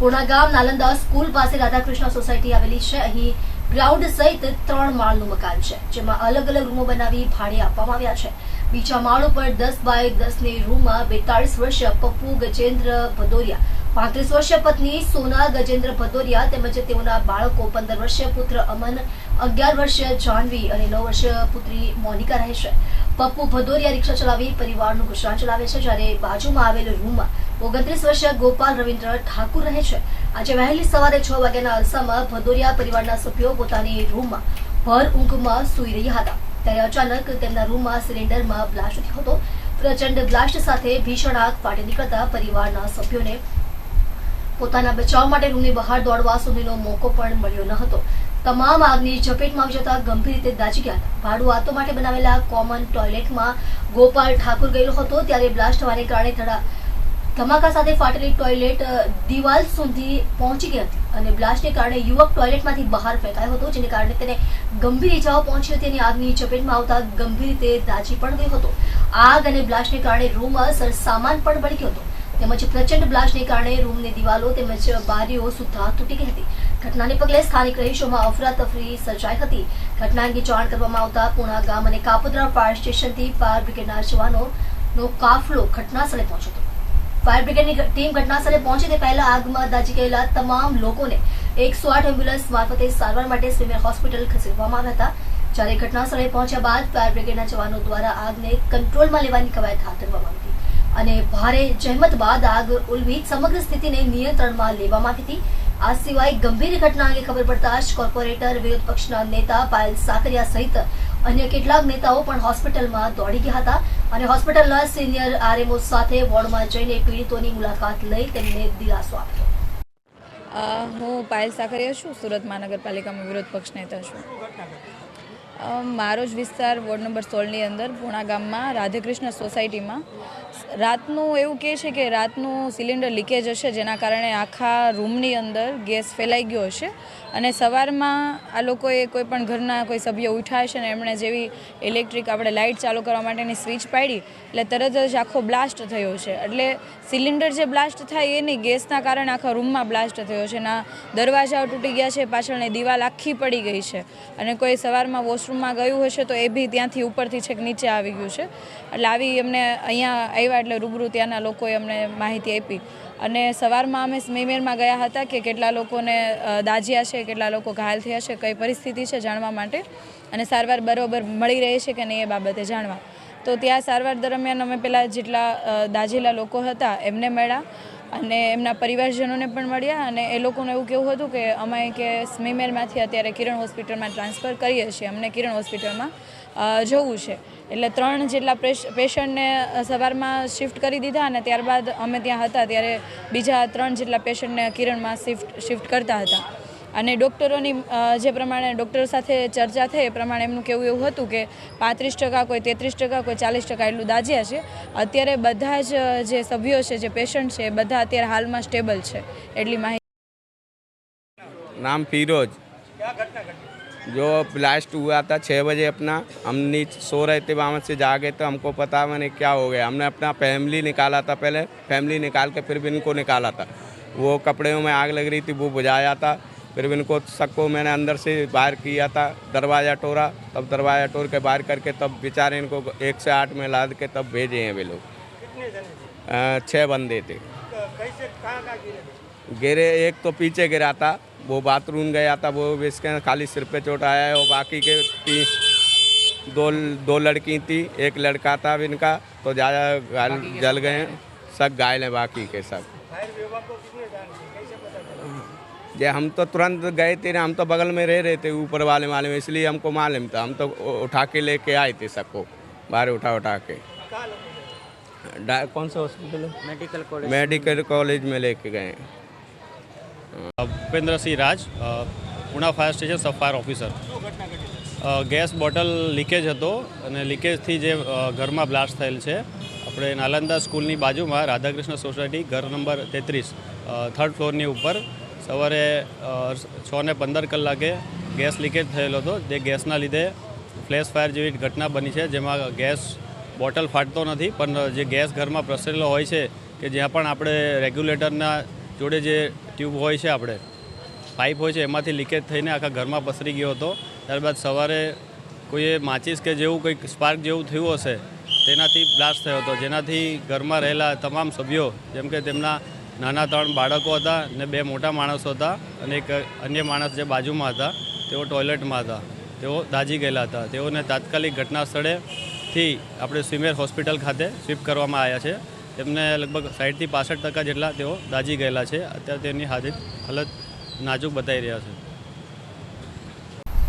પૂર્ણા ગામ નાલંદા સ્કૂલ પાસે રાધાકૃષ્ણ સોસાયટી આવેલી છે. અહીં ગ્રાઉન્ડ સહિત ત્રણ માળનું મકાન છે, જેમાં અલગ અલગ રૂમો બનાવી ભાડે આપવામાં આવ્યા છે. બીજા માળ ઉપર દસ બાય દસની રૂમમાં બેતાળીસ વર્ષીય પપ્પુ ગજેન્દ્ર ભદોરિયા, પાંત્રીસ વર્ષીય પત્ની સોના ગજેન્દ્ર ભદોરિયા તેમજ તેઓના બાળકો પંદર વર્ષીય પુત્ર અમન, અગિયાર વર્ષીય જાહ્નવી અને નવ વર્ષીય પુત્રી મોનિકા રહે છે. પપ્પુ ભદોરિયા રિક્ષા ચલાવી પરિવારનું ગુજરાન ચલાવે છે, જ્યારે બાજુમાં આવેલ રૂમમાં ઓગણત્રીસ વર્ષીય ગોપાલ રવિન્દ્ર ઠાકુર રહે છે. આજે વહેલી સવારે છ વાગ્યાના અરસામાં ભદોરિયા પરિવારના સભ્યો પોતાની રૂમમાં ભર ઊંઘમાં સૂઈ રહ્યા હતા. ત્યારે અચાનક તેમના રૂમમાં સિલિન્ડરમાં બ્લાસ્ટ થયો હતો. પ્રચંડ બ્લાસ્ટ સાથે ભીષણ આગ ફાટી નીકળતા પરિવારના સભ્યોને પોતાના બચાવ માટે રૂમની બહાર દોડવા સુધીનો મોકો પણ મળ્યો ન હતો. તમામ આગની ઝપેટમાં જતા ગંભીર રીતે દાજી ગયા હતા. ભાડું આતો માટે બનાવેલા કોમન ટોયલેટમાં ગોપાલ ઠાકુર ગયેલો હતો. ત્યારે બ્લાસ્ટ હોવાને કારણે થડા ધમાકા સાથે ફાટેલી ટોયલેટ દિવાલ સુધી પહોંચી ગઈ હતી અને બ્લાસ્ટને કારણે યુવક ટોયલેટમાંથી બહાર ફેંકાયો હતો, જેને કારણે તેને ગંભીર ઇજાઓ પહોંચી હતી અને આગની ચપેટમાં આવતા ગંભીર રીતે દાજી પણ ગયો હતો. આગ અને બ્લાસ્ટને કારણે રૂમ સામાન પણ બળી ગયો હતો. તેમજ પ્રચંડ બ્લાસ્ટને કારણે રૂમની દિવાલો તેમજ બારીઓ સુદ્ધા તૂટી ગઈ હતી. ઘટનાને પગલે સ્થાનિક રહીશોમાં અફરાતફરી સર્જાઈ હતી. ઘટના અંગે જાણ કરવામાં આવતા પૂણા ગામ અને કાપોદ્રા ફાયર સ્ટેશનથી ફાયર બ્રિગેડના જવાનોનો કાફલો ઘટનાસ્થળે પહોંચ્યો હતો. ફાયર બ્રિગેડની ટીમ ઘટનાસ્થળે પહોંચે તે પહેલા આગમાં દાજી ગયેલા તમામ લોકોને એકસો આઠ એમ્બ્યુલન્સ મારફતે સારવાર માટે સિવિલ હોસ્પિટલ ખસેડવામાં આવ્યા હતા. જ્યારે ઘટનાસ્થળે પહોંચ્યા બાદ ફાયર બ્રિગેડના જવાનો દ્વારા આગને કંટ્રોલમાં લેવાની કવાયત હાથ ધરવામાં આવી અને ભારે જહેમત બાદ આગ ઉલવી સમગ્ર સ્થિતિને નિયંત્રણમાં લેવામાં આવી હતી. આ સિવાય ગંભીર ઘટના અંગે ખબર પડતા જ કોર્પોરેટર વિરોધ પક્ષના નેતા પાયલ સાકરિયા સહિત અન્ય કેટલાક નેતાઓ પણ હોસ્પિટલમાં દોડી ગયા હતા અને હોસ્પિટલના સિનિયર આરએમઓ સાથે વોર્ડમાં જઈને પીડિતોની મુલાકાત લઈ તેમને દિલાસો આપ્યો. હું પાયલ સાકરિયા છું. સુરત મહાનગરપાલિકામાં વિરોધ પક્ષ નેતા છું. મારો જ વિસ્તાર વોર્ડ નંબર સોળની અંદર, પૂણા ગામમાં, રાધેકૃષ્ણ સોસાયટીમાં. રાતનું એવું કહે છે કે રાતનું સિલિન્ડર લીકેજ હશે, જેના કારણે આખા રૂમની અંદર ગેસ ફેલાઈ ગયો હશે. અને સવારમાં આ લોકોએ કોઈ પણ ઘરના કોઈ સભ્ય ઉઠ્યા હશે ને એમણે જેવી ઇલેક્ટ્રિક આપણે લાઇટ ચાલુ કરવા માટેની સ્વિચ પાડી, એટલે તરત જ આખો બ્લાસ્ટ થયો છે. એટલે સિલિન્ડર જે બ્લાસ્ટ થાય એ નહીં ગેસના કારણે આખા રૂમમાં બ્લાસ્ટ થયો છે. ના દરવાજાઓ તૂટી ગયા છે, પાછળની દિવાલ આખી પડી ગઈ છે. અને કોઈ સવારમાં વોશરૂમમાં ગયું હશે તો એ બી ત્યાંથી ઉપરથી છેક નીચે આવી ગયું છે. એટલે આવી એમને અહીંયા આવ્યા એટલે રૂબરૂ ત્યાંના લોકોએ અમને માહિતી આપી. અને સવારમાં અમે સ્મીમેરમાં ગયા હતા કે કેટલા લોકોને દાજ્યા છે, કેટલા લોકો ઘાયલ થયા છે, કઈ પરિસ્થિતિ છે જાણવા માટે. અને સારવાર બરોબર મળી રહી છે કે નહીં એ બાબતે જાણવા. તો ત્યાં સારવાર દરમિયાન અમે પેલા જેટલા દાઝેલા લોકો હતા, એમને મળ્યા અને એમના પરિવારજનોને પણ મળ્યા અને એ લોકોનું એવું કેવું હતું કે અમે કે સ્મીમેરમાંથી અત્યારે કિરણ હોસ્પિટલમાં ટ્રાન્સફર કરીએ છીએ, અમને કિરણ હોસ્પિટલમાં જવું છે. એટલે ત્રણ જેટલા પેશન્ટને સવારમાં શિફ્ટ કરી દીધા અને ત્યારબાદ અમે ત્યાં હતા, ત્યારે બીજા ત્રણ જેટલા પેશન્ટને કિરણમાં શિફ્ટ શિફ્ટ કરતા હતા. અને ડૉક્ટરોની અ, જે પ્રમાણે ડૉક્ટર સાથે ચર્ચા થઈ એ પ્રમાણે એમનું કેવું એવું હતું કે પાંત્રીસ ટકા કોઈ તેત્રીસ ટકા કોઈ ચાલીસ ટકા એટલું દાઝ્યા છે અત્યારે બધા જ જે સભ્યો છે જે પેશન્ટ છે એ બધા અત્યારે હાલમાં સ્ટેબલ છે એટલી માહિતી नाम फिरोज जो ब्लास्ट हुआ था छः बजे अपना हम नीचे सो रहे थे वहाँ से जागे तो हमको पता मैंने क्या हो गया हमने अपना फैमिली निकाला था पहले फैमिली निकाल के फिर भी इनको निकाला था वो कपड़े में आग लग रही थी वो बुझाया था फिर इनको सबको मैंने अंदर से बाहर किया था दरवाज़ा टोरा तब दरवाज़ा टोर के बाहर करके तब बेचारे इनको एक से आठ में लाद के तब भेजे हैं वे लोग। छः बंदे थे। गिरे एक तो पीछे गिरा था वो बाथरूम गया था वो इसके खाली सिर पे चोट आया है और बाकी के तीन दो दो लड़की थी एक लड़का था इनका तो ज़्यादा जल गए सब घायल हैं बाकी के सब। जे हम तो तुरंत गए थे ना हम तो बगल में रह रहे थे ऊपर वाले माले में इसलिए हमको मालूम था हम तो उठा के लेके आए थे सबको बाहर उठा उठा के डा- कौन सा हॉस्पिटल है मेडिकल कॉलेज मेडिकल कॉलेज में लेके गए हैं ભૂપેન્દ્રસિંહ રાજ અ, Puna fire station sub fire officer અ, ગેસ બોટલ લીકેજ હતો અને લીકેજથી જે અ, ઘરમાં બ્લાસ્ટ થયેલ છે આપણે નાલંદા સ્કૂલની બાજુમાં રાધાકૃષ્ણ સોસાયટી ઘર નંબર તેત્રીસ થર્ડ ફ્લોરની ઉપર સવારે છ ને પંદર કલાકે ગેસ લીકેજ થયેલો હતો, જે ગેસના લીધે ફ્લેશ ફાયર જેવી ઘટના બની છે, જેમાં ગેસ બોટલ ફાટતો નથી, પણ જે ગેસ ઘરમાં પ્રસરેલો હોય છે, કે જ્યાં પણ આપણે રેગ્યુલેટરના જોડે જે ટ્યુબ હોય છે આપણે, પાઇપ હોય છે, એમાંથી લીકેજ થઈને આખા ઘરમાં પસરી ગયો હતો. ત્યારબાદ સવારે કોઈએ માચીસ કે જેવું કંઈક સ્પાર્ક જેવું થયું હશે, તેનાથી બ્લાસ્ટ થયો હતો. જેનાથી ઘરમાં રહેલા તમામ સભ્યો, જેમ કે તેમના નાના ત્રણ બાળકો હતા ને બે મોટા માણસો હતા અને એક અન્ય માણસ જે બાજુમાં હતા, તેઓ ટોયલેટમાં હતા. તેઓ દાઝી ગયેલા હતા. તેઓને તાત્કાલિક ઘટના સ્થળેથી આપણે સ્વિમેર હોસ્પિટલ ખાતે શિફ્ટ કરવામાં આવ્યા છે. તેમને લગભગ સાઠથી પાસઠ ટકા જેટલા તેઓ દાઝી ગયેલા છે. અત્યારે તેમની હાજર હાલત નાજુક બતાવી રહ્યા છે.